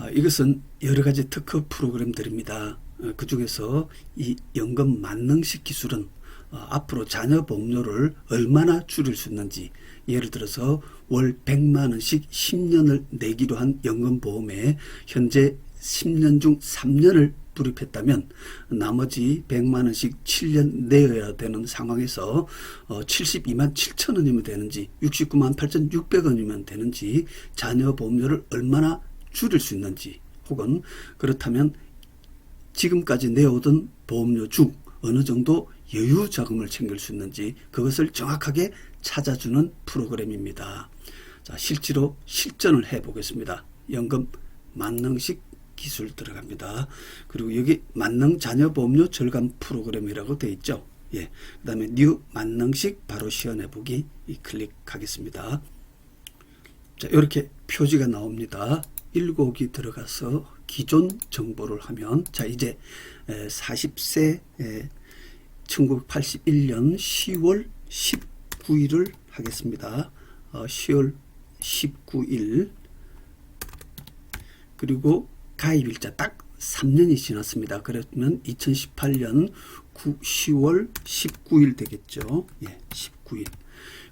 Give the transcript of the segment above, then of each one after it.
아, 이것은 여러 가지 특허 프로그램들입니다. 어, 그 중에서 이 연금 만능식 기술은 어, 앞으로 자녀 보험료를 얼마나 줄일 수 있는지 예를 들어서 월 100만 원씩 10년을 내기로 한 연금 보험에 현재 10년 중 3년을 불입했다면 나머지 100만 원씩 7년 내어야 되는 상황에서 어, 72만 7천 원이면 되는지 69만 8천 6백원이면 되는지 자녀 보험료를 얼마나 줄일 수 있는지 혹은 그렇다면 지금까지 내오던 보험료 중 어느 정도 여유 자금을 챙길 수 있는지 그것을 정확하게 찾아주는 프로그램입니다. 자, 실제로 실전을 해 보겠습니다. 연금 만능식 기술 들어갑니다. 그리고 여기 만능 자녀 보험료 절감 프로그램이라고 되어 있죠. 예. 그다음에 뉴 만능식 바로 시연해 보기 이 클릭하겠습니다. 자, 이렇게 표지가 나옵니다. 일곡이 들어가서 기존 정보를 하면 자, 이제 40세 1981년 10월 19일을 하겠습니다. 어, 10월 19일 그리고 가입일자 딱 3년이 지났습니다. 그러면 2018년 9, 10월 19일 되겠죠. 예, 19일.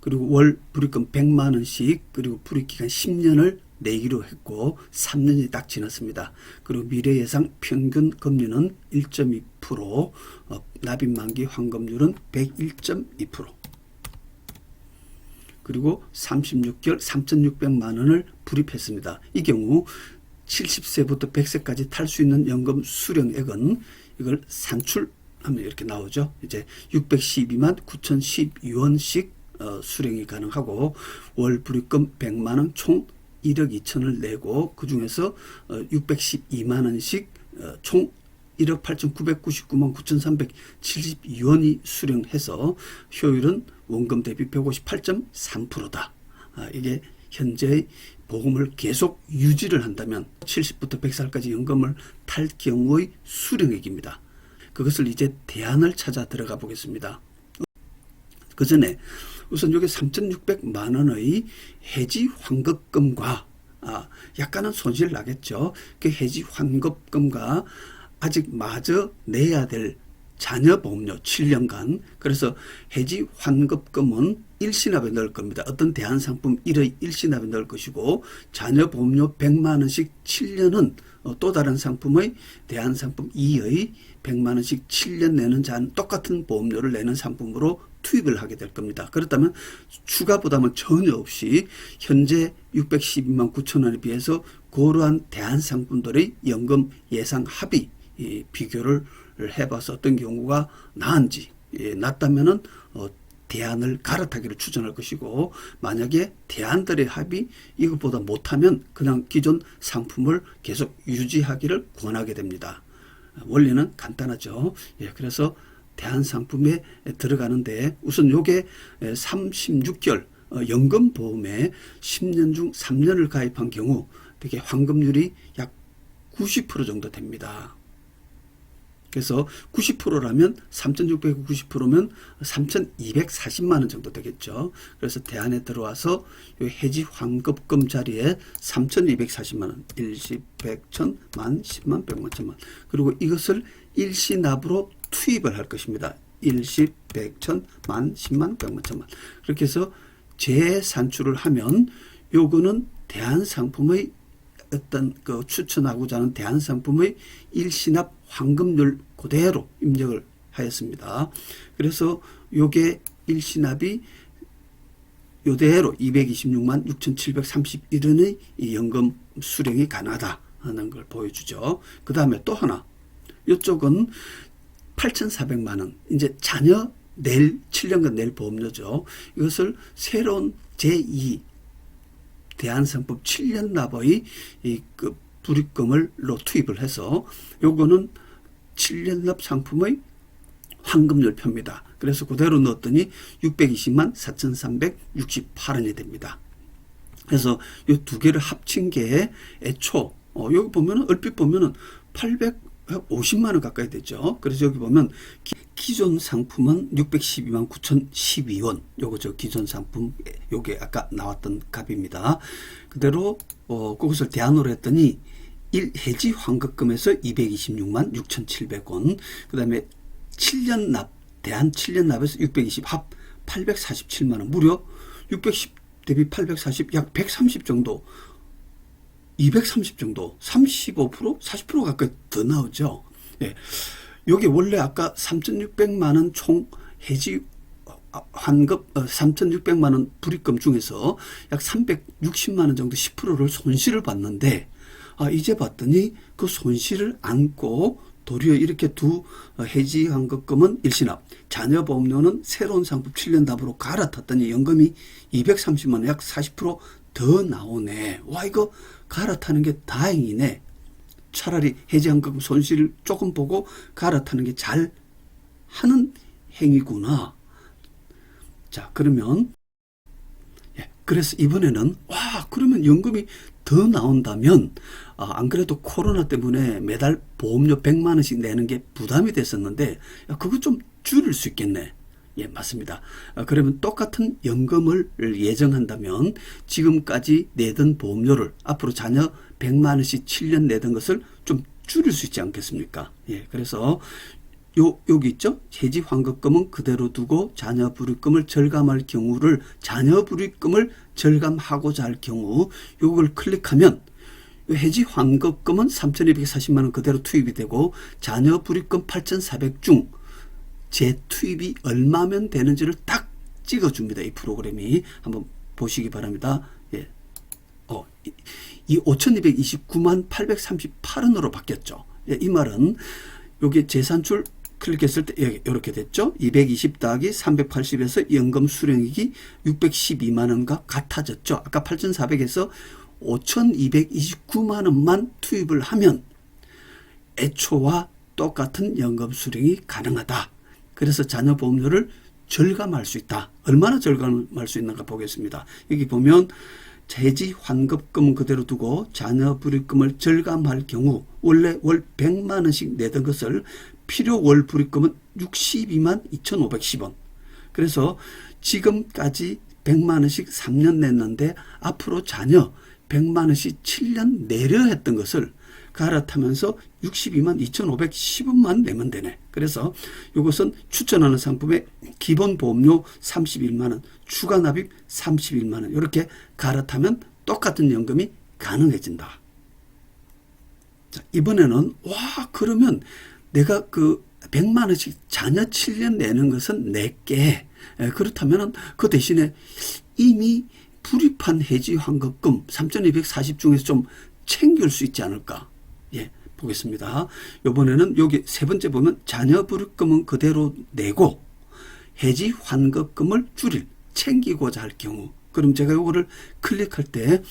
그리고 월 불입금 100만 원씩 그리고 불입기간 10년을 내기로 했고 3년이 딱 지났습니다. 그리고 미래 예상 평균 금리는 1.2%, 어, 납입 만기 환급률은 101.2%. 그리고 36개월 3,600만 원을 불입했습니다. 이 경우 70세부터 100세까지 탈 수 있는 연금 수령액은 이걸 산출하면 이렇게 나오죠. 이제 612만 9,012원씩 어, 수령이 가능하고 월 불입금 100만 원 총 1억 2천을 내고 그 중에서 어, 612만 원씩 어, 총 1억 8,999만 9,372원이 수령해서 효율은 원금 대비 158.3%다. 아, 이게 현재의 보험을 계속 유지를 한다면 70부터 100살까지 연금을 탈 경우의 수령액입니다. 그것을 이제 대안을 찾아 들어가 보겠습니다. 그 전에 우선 여기 3,600만 원의 해지 환급금과 아, 약간은 손실 나겠죠. 그 해지 환급금과 아직 마저 내야 될 자녀 보험료 7년간 그래서 해지 환급금은 일시납에 넣을 겁니다. 어떤 대한 상품 1의 일시납에 넣을 것이고 자녀 보험료 100만 원씩 7년은 어, 또 다른 상품의 대한 상품 2의 100만 원씩 7년 내는 잔 똑같은 보험료를 내는 상품으로 투입을 하게 될 겁니다. 그렇다면 추가 부담은 전혀 없이 현재 612만 9천 원에 비해서 고러한 대한상품들의 연금 예상 합의 이 비교를 해봐서 어떤 경우가 나은지 예, 낫다면은 어, 대안을 갈아타기를 추천할 것이고 만약에 대안들의 합이 이것보다 못하면 그냥 기존 상품을 계속 유지하기를 권하게 됩니다. 원리는 간단하죠. 예, 그래서 대한 상품에 들어가는데 우선 요게 36개월 어, 연금 보험에 10년 중 3년을 가입한 경우 되게 환급률이 약 90% 정도 됩니다. 그래서 90%라면 3,690%면 3,240만 원 정도 되겠죠. 그래서 대안에 들어와서 요 해지 환급금 자리에 3,240만 원, 일시, 백, 천, 만, 십만, 백만, 천만. 그리고 이것을 일시납으로 투입을 할 것입니다. 일시, 백, 천, 만, 십만, 백만, 천만. 그렇게 해서 재산출을 하면 요거는 대한 상품의 어떤 그 추천하고자 하는 대한 상품의 일시납 환급률 그대로 입력을 하였습니다. 그래서 요게 일시납이 요대로 226만 6,731원의 연금 수령이 가능하다 하는 걸 보여주죠. 그 다음에 또 하나 이쪽은 8,400만 원 이제 자녀 낼 7년간 낼 보험료죠. 이것을 새로운 제2 대한상법 7년 납의 이그 불입금을로 투입을 해서 요거는 7년 납 상품의 환급률표입니다. 그래서 그대로 넣었더니 620만 4,368원이 됩니다. 그래서 이 두 개를 합친 게 애초 어, 여기 보면은 얼핏 보면은 850만 원 가까이 되죠. 그래서 여기 보면 기, 존 상품은 612만 9,012원. 요거 저 기존 상품 요게 아까 나왔던 값입니다. 그대로 어, 그것을 대안으로 했더니 일 해지 환급금에서 226만 6,700원. 그다음에 7년 납 대한 7년 납에서 620 합 847만 원. 무려 610 대비 840 약 130 정도 230 정도 35% 40% 가까이 더 나오죠. 예. 여기 원래 아까 3,600만 원 총 해지 환급 어, 3,600만 원 불입금 중에서 약 360만 원 정도 10%를 손실을 봤는데 아 이제 봤더니 그 손실을 안고 도리어 이렇게 두 어, 해지 환급금은 일시납, 자녀 보험료는 새로운 상품 7년 답으로 갈아탔더니 연금이 230만 원 약 40% 더 나오네. 와 이거 갈아타는 게 다행이네. 차라리 해지 환급금 손실을 조금 보고 갈아타는 게 잘 하는 행위구나. 자, 그러면 예, 그래서 이번에는 와 그러면 연금이 더 나온다면 아, 안 그래도 코로나 때문에 매달 보험료 100만 원씩 내는 게 부담이 됐었는데 야, 그거 좀 줄일 수 있겠네. 예, 맞습니다. 아, 그러면 똑같은 연금을 예정한다면 지금까지 내던 보험료를 앞으로 자녀 100만 원씩 7년 내던 것을 좀 줄일 수 있지 않겠습니까? 예, 그래서 요, 여기 있죠? 해지 환급금은 그대로 두고 자녀 불입금을 절감할 경우를 자녀 불입금을 절감하고자 할 경우 요걸 클릭하면 요 해지 환급금은 3,240만 원 그대로 투입이 되고 자녀 불입금 8,400 중 재투입이 얼마면 되는지를 딱 찍어줍니다. 이 프로그램이 한번 보시기 바랍니다. 예. 어, 이, 이 5,229만 838원으로 바뀌었죠. 예, 이 말은 여기 재산출 클릭했을 때 예, 이렇게 됐죠. 220 더하기 380에서 연금 수령액이 612만 원과 같아졌죠. 아까 8,400에서 5,229만 원만 투입을 하면 애초와 똑같은 연금 수령이 가능하다. 그래서 자녀 보험료를 절감할 수 있다. 얼마나 절감할 수 있는가 보겠습니다. 여기 보면 재지 환급금은 그대로 두고 자녀 불입금을 절감할 경우 원래 월 100만 원씩 내던 것을 필요 월 불입금은 62만 2,510원. 그래서 지금까지 100만 원씩 3년 냈는데 앞으로 자녀 100만 원씩 7년 내려 했던 것을 갈아타면서 62만 2,510원만 내면 되네. 그래서 이것은 추천하는 상품의 기본 보험료 31만 원, 추가 납입 31만 원 이렇게 갈아타면 똑같은 연금이 가능해진다. 자, 이번에는 와 그러면 내가 그 100만 원씩 자녀 7년 내는 것은 내게 그렇다면 그 대신에 이미 불입한 해지 환급금 3,240 중에서 좀 챙길 수 있지 않을까? 예, 보겠습니다. 이번에는 여기 세 번째 보면 자녀 불입금은 그대로 내고 해지 환급금을 줄일 챙기고자 할 경우 그럼 제가 이거를 클릭할 때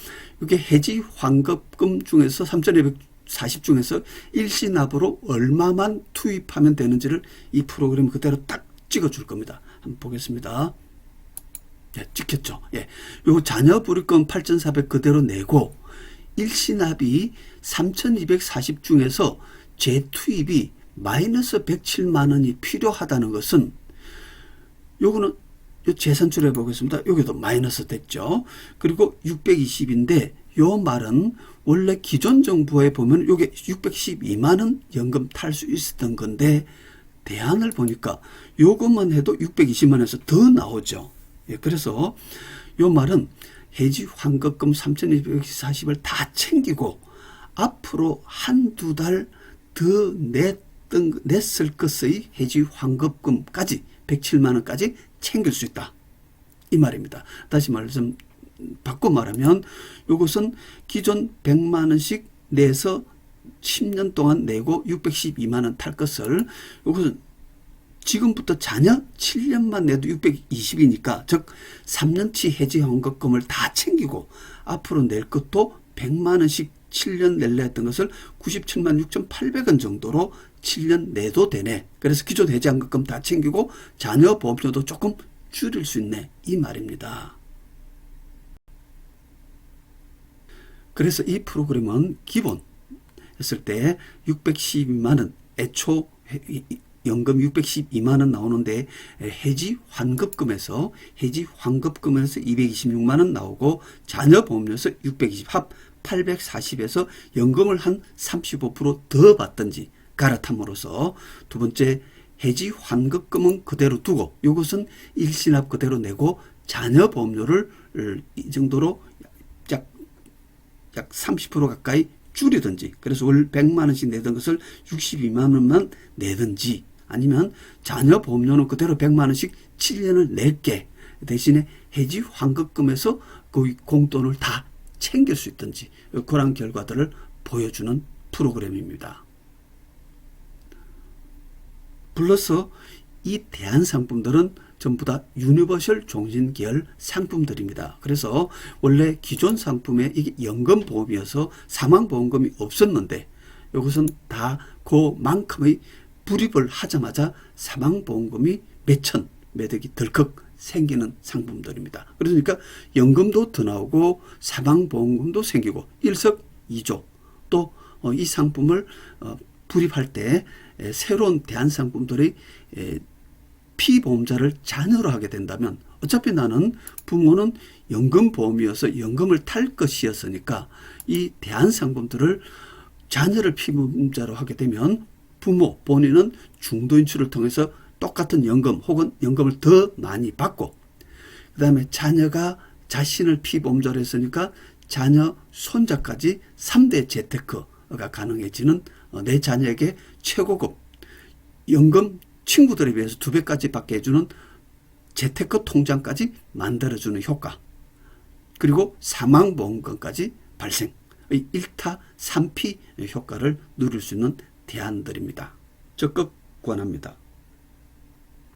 이게 해지 환급금 중에서 3,240 중에서 일시 납으로 얼마만 투입하면 되는지를 이 프로그램 그대로 딱 찍어 줄 겁니다. 한번 보겠습니다. 예, 찍혔죠. 예. 요 자녀 불입금 8,400 그대로 내고 일시납이 3,240 중에서 재투입이 마이너스 107만 원이 필요하다는 것은 요거는 요 재산출해 보겠습니다. 여기도 마이너스 됐죠. 그리고 620인데 요 말은 원래 기존 정부에 보면 요게 612만 원 연금 탈 수 있었던 건데 대안을 보니까 요것만 해도 620만 원에서 더 나오죠. 예, 그래서 요 말은 해지 환급금 3,240을 다 챙기고 앞으로 한두 달 더 냈던 냈을 것의 해지 환급금까지 107만 원까지 챙길 수 있다. 이 말입니다. 다시 말씀 바꿔 말하면 이것은 기존 100만 원씩 내서 10년 동안 내고 612만 원 탈 것을 이것은 지금부터 자녀 7년만 내도 620이니까 즉 3년치 해지 환급금을 다 챙기고 앞으로 낼 것도 100만 원씩 7년 낼래 했던 것을 97만 6,800원 정도로 7년 내도 되네. 그래서 기존 해지 환급금 다 챙기고 자녀 보험료도 조금 줄일 수 있네. 이 말입니다. 그래서 이 프로그램은 기본 했을 때 612만 원 애초 연금 612만 원 나오는데 해지 환급금에서 해지 환급금에서 226만 원 나오고 자녀 보험료에서 620합 840에서 연금을 한 35%더 받든지 갈아탐으로써 두 번째 해지 환급금은 그대로 두고 이것은 일시납 그대로 내고 자녀 보험료를 이 정도로 약, 약 30% 가까이 줄이든지 그래서 월 100만 원씩 내던 것을 62만 원만 내든지 아니면 자녀 보험료는 그대로 100만 원씩 7년을 낼게 대신에 해지 환급금에서 그 공돈을 다 챙길 수 있든지 그런 결과들을 보여주는 프로그램입니다. 플러스 이 대한 상품들은 전부 다 유니버셜 종신 계열 상품들입니다. 그래서 원래 기존 상품에 이게 연금 보험이어서 사망 보험금이 없었는데 이것은 다 그만큼의 불입을 하자마자 사망 보험금이 몇천 매덕이 덜컥 생기는 상품들입니다. 그러니까 연금도 더 나오고 사망 보험금도 생기고 일석이조 또 이 상품을 어, 불입할 때 에, 새로운 대안 상품들이 에, 피보험자를 자녀로 하게 된다면 어차피 나는 부모는 연금보험이어서 연금을 탈 것이었으니까 이 대안상품들을 자녀를 피보험자로 하게 되면 부모 본인은 중도인출을 통해서 똑같은 연금 혹은 연금을 더 많이 받고 그 다음에 자녀가 자신을 피보험자로 했으니까 자녀 손자까지 3대 재테크가 가능해지는 어, 내 자녀에게 최고급 연금 친구들에 비해서 두 배까지 받게 해주는 재테크 통장까지 만들어주는 효과 그리고 사망보험금까지 발생 의 1타 3피 효과를 누릴 수 있는 대안들입니다. 적극 권합니다.